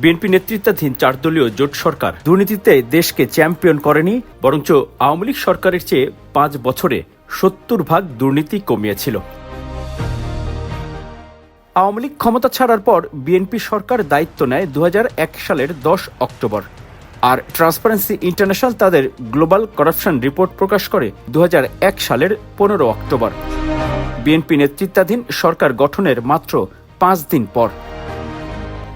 BNP নেতৃত্বাধীন চার দলীয় জোট সরকার দুর্নীতিতে দেশকে চ্যাম্পিয়ন করেনি, বরঞ্চ আওয়ামী লীগ সরকারের চেয়ে পাঁচ বছরে সত্তর ভাগ দুর্নীতি কমিয়েছিল। আওয়ামী লীগ ক্ষমতা ছাড়ার পর বিএনপি সরকার দায়িত্ব নেয় দু হাজার এক সালের দশ অক্টোবর। আর ট্রান্সপারেন্সি ইন্টারন্যাশনাল তাদের গ্লোবাল করাপশন রিপোর্ট প্রকাশ করে দু হাজার এক সালের পনেরো অক্টোবর। বিএনপি নেতৃত্বাধীন সরকার গঠনের মাত্র পাঁচ দিন পর।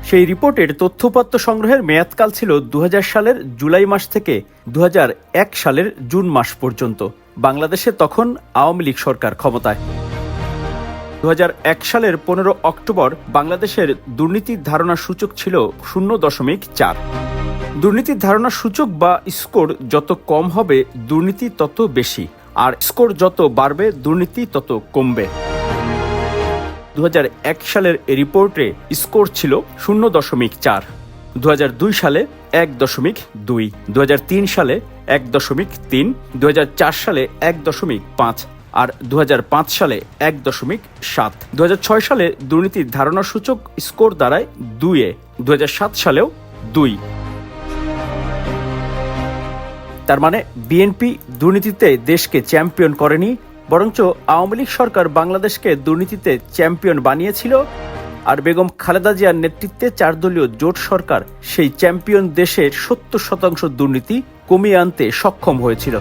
সেই রিপোর্টের তথ্যপত্র সংগ্রহের মেয়াদকাল ছিল দু হাজার সালের জুলাই মাস থেকে দুহাজার এক সালের জুন মাস পর্যন্ত। বাংলাদেশে তখন আওয়ামী লীগ সরকার ক্ষমতায়। দু হাজার এক সালের পনেরো অক্টোবর বাংলাদেশের দুর্নীতির ধারণা সূচক ছিল শূন্য দশমিক চার। দুর্নীতির ধারণা সূচক বা স্কোর যত কম হবে, দুর্নীতি তত বেশি। আর স্কোর যত বাড়বে, দুর্নীতি তত কমবে। দু হাজার এক সালের এই রিপোর্টে স্কোর ছিল শূন্য দশমিক চার। দু সালে এক দশমিক দুই। দু সালে এক দশমিক তিন। দু সালে এক দশমিক পাঁচ। আর দু হাজার পাঁচ সালে এক দশমিক সাত। দু সালে দুর্নীতির ধারণা সূচক স্কোর দাঁড়ায় দুইয়ে। দু সালেও দুই। তার মানে বিএনপি দুর্নীতিতে দেশকে চ্যাম্পিয়ন করেনি বরঞ্চ আওয়ামী লীগ সরকার বাংলাদেশকে দুর্নীতিতে চ্যাম্পিয়ন বানিয়েছিল আর বেগম খালেদা জিয়ার নেতৃত্বে চার দলীয় জোট সরকার সেই চ্যাম্পিয়ন দেশের সত্তর শতাংশ দুর্নীতি কমিয়ে আনতে সক্ষম হয়েছিল।